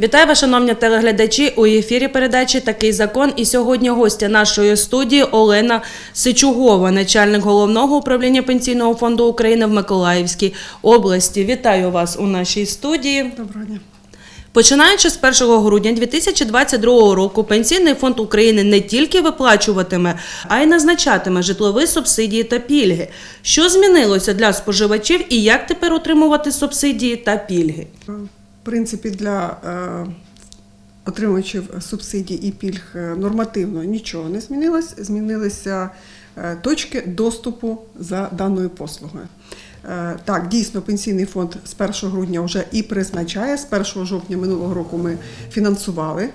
Вітаю вас, шановні телеглядачі. У ефірі передачі Такий закон. І сьогодні гостя нашої студії Олена Сичугова, начальник головного управління Пенсійного фонду України в Миколаївській області. Вітаю вас у нашій студії. Доброго дня. Починаючи з 1 грудня 2022 року, Пенсійний фонд України не тільки виплачуватиме, а й назначатиме житлові субсидії та пільги. Що змінилося для споживачів і як тепер отримувати субсидії та пільги? Принципі, для е, отримувачів субсидій і пільг е, нормативно нічого не змінилось. Змінилися е, точки доступу за даною послугою. Так, дійсно, пенсійний фонд з 1 грудня вже і призначає. З 1 жовтня минулого року ми фінансували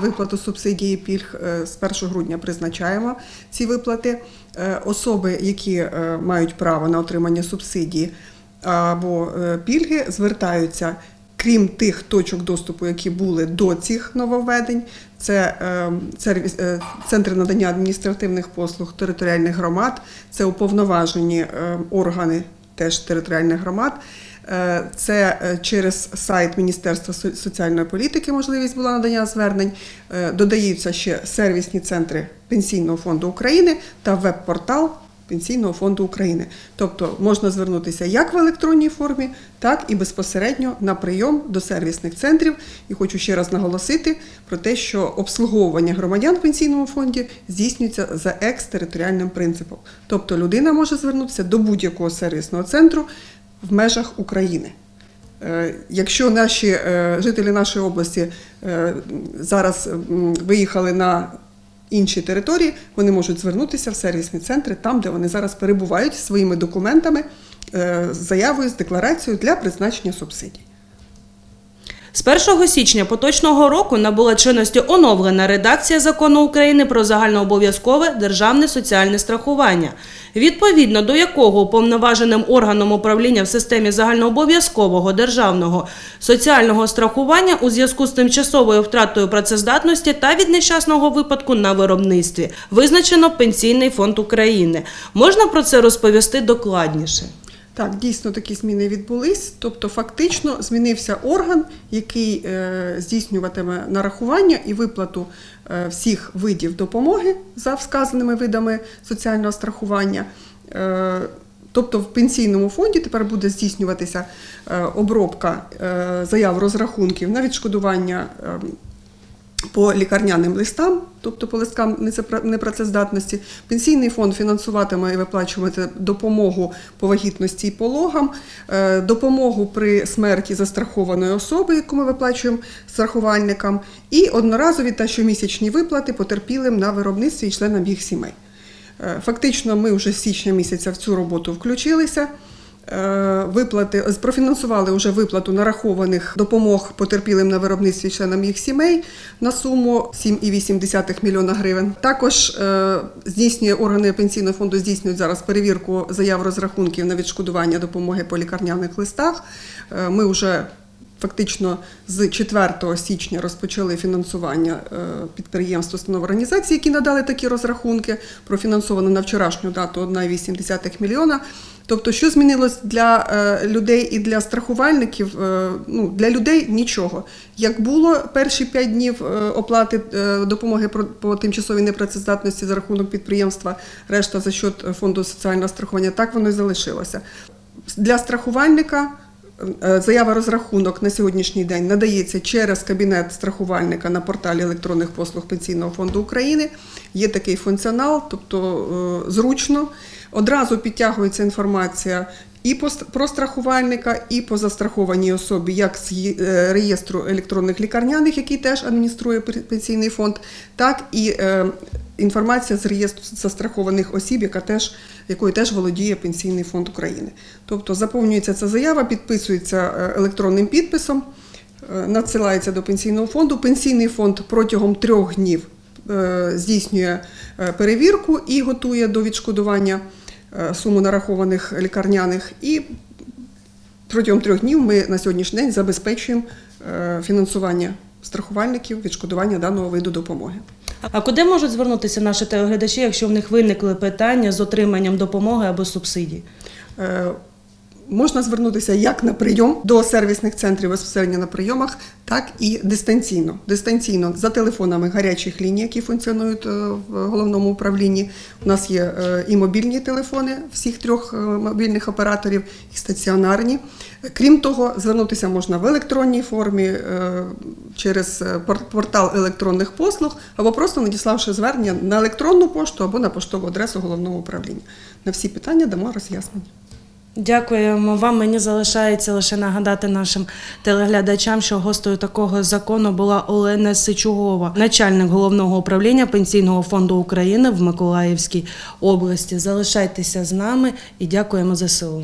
виплату субсидії пільг. З 1 грудня призначаємо ці виплати. Особи, які мають право на отримання субсидії або пільги, звертаються. Крім тих точок доступу, які були до цих нововведень, це е, е, центри надання адміністративних послуг територіальних громад, це уповноважені е, органи теж територіальних громад. Це через сайт Міністерства соціальної політики можливість була надання звернень. Додаються ще сервісні центри Пенсійного фонду України та веб-портал Пенсійного фонду України. Тобто можна звернутися як в електронній формі, так і безпосередньо на прийом до сервісних центрів. І хочу ще раз наголосити про те, що обслуговування громадян в пенсійному фонді здійснюється за екстериторіальним принципом. Тобто людина може звернутися до будь-якого сервісного центру в межах України. Е, Якщо наші е, жителі нашої області е, зараз виїхали на інші території, вони можуть звернутися в сервісні центри там, де вони зараз перебувають своїми документами, е, заявою, з декларацією для призначення субсидій. З 1 січня поточного року набула чинності оновлена редакція закону України про загальнообов'язкове державне соціальне страхування, відповідно до якого уповноваженим органом управління в системі загальнообов'язкового державного соціального страхування у зв'язку з тимчасовою втратою працездатності та від нещасного випадку на виробництві визначено Пенсійний фонд України. Можна про це розповісти докладніше? Так, дійсно такі зміни відбулись. Тобто, фактично змінився орган, який е, здійснюватиме нарахування і виплату е, всіх видів допомоги за вказаними видами соціального страхування. Е, Тобто в пенсійному фонді тепер буде здійснюватися обробка заяв розрахунків на відшкодування е, по лікарняним листам, тобто по листкам непрацездатності. Пенсійний фонд фінансуватиме і виплачувати допомогу по вагітності і пологам, е, допомогу при смерті застрахованої особи, яку ми виплачуємо страхувальникам, і одноразові та щомісячні виплати потерпілим на виробництві і членам їх сімей. Е, Фактично, ми вже з січня місяця в цю роботу включилися. Е, Виплати профінансували вже виплату нарахованих допомог потерпілим на виробництві членам їх сімей на суму 7,8 мільйона гривень. Також е, здійснює органи пенсійного фонду здійснюють зараз перевірку заяв розрахунків на відшкодування допомоги по лікарняних листах. Е, Ми вже Фактично з 4 січня розпочали фінансування підприємств, установ організацій, які надали такі розрахунки. Профінансовано на вчорашню дату 1,8 мільйона. Тобто, що змінилось для е, людей і для страхувальників? Е, Ну, для людей нічого. Як було перші 5 днів е, оплати допомоги по тимчасовій непрацездатності за рахунок підприємства, решта за счет фонду соціального страхування, так воно і залишилося. Для страхувальника Заява розрахунок на сьогоднішній день надається через кабінет страхувальника на порталі електронних послуг Пенсійного фонду України. Є такий функціонал, тобто зручно. Одразу підтягується інформація і про страхувальника, і по застрахованій особі, як з е, реєстру електронних лікарняних, який теж адмініструє пенсійний фонд, так і е, інформація з реєстру застрахованих осіб, яка теж, якою теж володіє Пенсійний фонд України. Тобто заповнюється ця заява, підписується е, електронним підписом. надсилається до пенсійного фонду. Пенсійний фонд протягом трьох днів здійснює перевірку і готує до відшкодування суму нарахованих лікарняних. І протягом трьох днів ми на сьогоднішній день забезпечуємо е, фінансування страхувальників відшкодування даного виду допомоги. А куди можуть звернутися наші телеглядачі, якщо в них виникли питання з отриманням допомоги або субсидій? Можна звернутися як на прийом до сервісних центрів безпосередньо на прийомах, так і дистанційно. Дистанційно за телефонами гарячих ліній, які функціонують е, в головному управлінні. У нас є е, і мобільні телефони всіх трьох е, мобільних операторів, і стаціонарні. Крім того, звернутися можна в електронній формі через портал електронних послуг або просто надіславши звернення на електронну пошту або на поштову адресу головного управління. На всі питання дамо роз'яснення. Дякуємо вам. Мені залишається лише нагадати нашим телеглядачам, що гостею такого закону була Олена Сичугова, начальник головного управління Пенсійного фонду України в Миколаївській області. Залишайтеся з нами і дякуємо ЗСУ.